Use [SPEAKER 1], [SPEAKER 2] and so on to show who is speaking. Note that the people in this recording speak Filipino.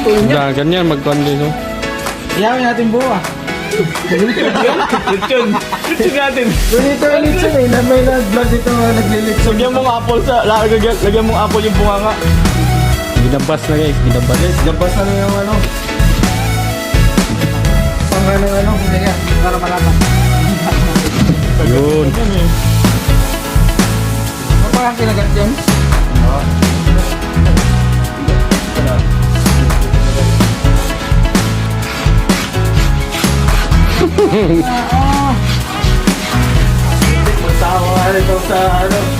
[SPEAKER 1] ang tuloy niya.
[SPEAKER 2] Da, ganyan, magkuhan din. oh.
[SPEAKER 1] Iyawin natin buo ah.
[SPEAKER 3] Lechon. Lechon natin.
[SPEAKER 1] Ganito yung litson eh. na May nag-vlog dito mga naglilitson.
[SPEAKER 3] Lagyan mong apple sa... Lagyan, lagyan mong apple yung bunganga.
[SPEAKER 2] Ginabas na guys, ginabas.
[SPEAKER 1] Labas na yung ano. Pang ano ano. Kaya, para malaman.
[SPEAKER 2] Yun.
[SPEAKER 1] Ano pa ang kinagat yun? Oo. Magtawa ka ito sa ano.